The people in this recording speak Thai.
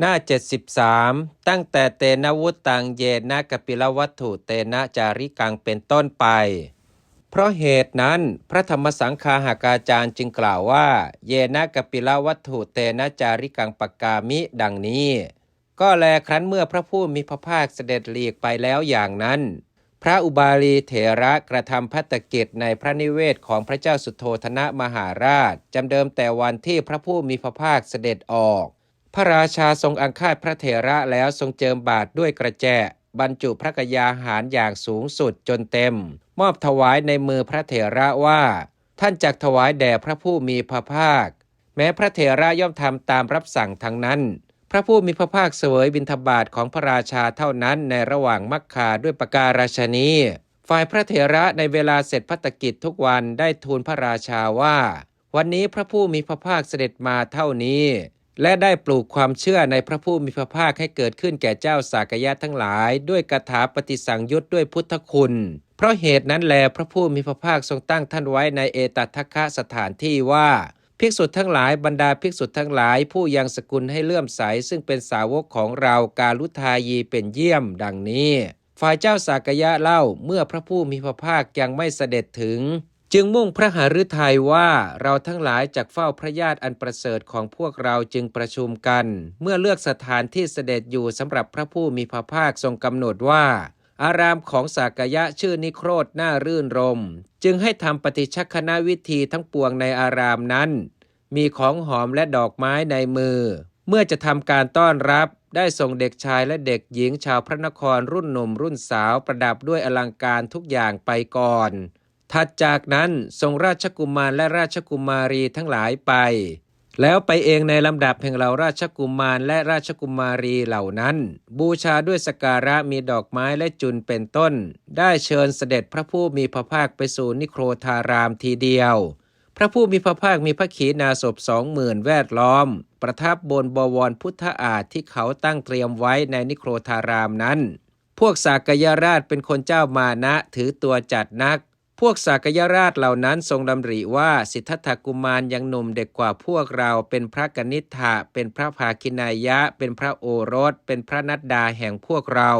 หน้า 73 ตั้งแต่เตนะวุตตังเยนะกปิลวัตถุเตนะจาริกังเป็นต้นไป เพราะเหตุนั้นพระธรรมสังฆาหากาจารย์จึงกล่าวว่า เยนะกปิลวัตถุเตนะจาริกังปกกามิดังนี้ ก็แลครั้นเมื่อพระผู้มีพระภาคเสด็จหลีกไปแล้วอย่างนั้น พระอุบาลีเถระกระทำพัตกิจในพระนิเวศของพระเจ้าสุโธธนะมหาราชจำเดิมแต่วันที่พระผู้มีพระภาคเสด็จออก พระราชาทรงอังคาดพระเถระแล้วทรงเจิมบาทด้วยกระแจ บรรจุพระกยาหารอย่างสูงสุดจนเต็ม มอบถวายในมือพระเถระว่า ท่านจักถวายแด่พระผู้มีพระภาค แม้พระเถระย่อมทำตามรับสั่งทั้งนั้น พระผู้มีพระภาคเสวยบิณฑบาตของพระราชาเท่านั้นในระหว่างมักคาด้วยประการาชนีฝ่ายพระเถระในเวลาเสร็จพัตกิจทุกวันได้ทูลพระราชาว่า วันนี้พระผู้มีพระภาคเสด็จมาเท่านี้ และได้ปลูกความเชื่อในพระผู้มีพระภาคให้เกิดขึ้นแก่เจ้าสากยะทั้งหลาย ด้วยกถาปฏิสังยุตด้วยพุทธคุณ เพราะเหตุนั้นแลพระผู้มีพระภาคทรงตั้งท่านไว้ในเอตัทคะสถานที่ว่าภิกษุทั้งหลายบรรดาภิกษุทั้งหลายผู้ยังสกุลให้เลื่อมใส ซึ่งเป็นสาวกของเรากาลุทายีเป็นเยี่ยมดังนี้ ฝ่ายเจ้าสากยะเล่าเมื่อพระผู้มีพระภาคยังไม่เสด็จถึง จึงมุ่งพระหฤทัยว่าเราทั้งหลายจากเฝ้าพระญาติอันประเสริฐของพวกเราจึงประชุมกัน เมื่อเลือกสถานที่เสด็จอยู่สำหรับพระผู้มีพระภาคทรงกำหนดว่า อารามของสากยะชื่อนิโครธน่ารื่นรม จึงให้ทำปฏิชักคณะวิธีทั้งปวงในอารามนั้น มีของหอมและดอกไม้ในมือ เมื่อจะทำการต้อนรับได้ส่งเด็กชายและเด็กหญิงชาวพระนครรุ่นหนุ่มรุ่นสาวประดับด้วยอลังการทุกอย่างไปก่อน ถัดจากนั้นส่งราชกุมารและราชกุมารีทั้งหลายไป แล้วไปเองในลำดับแห่งเหล่าราชกุมารและราชกุมารีเหล่านั้น บูชาด้วยสการะมีดอกไม้และจุนเป็นต้น ได้เชิญเสด็จพระผู้มีพระภาคไปสู่นิโครธารามทีเดียว พระผู้มีพระภาคมีพระขีณาสพสองหมื่นแวดล้อม ประทับบนบวรพุทธอาฏที่เขาตั้งเตรียมไว้ในนิโครธารามนั้นพวกสากยราชเป็นคนเจ้ามานะถือตัวจัดนัก พวกสากยราชเหล่านั้นทรงดำริว่าสิทธัตถกุมารยังหนุ่มเด็กกว่าพวกเราเป็นพระกนิษฐะเป็นพระภาคินายะ เป็นพระโอรส เป็นพระนัดดาแห่งพวกเรา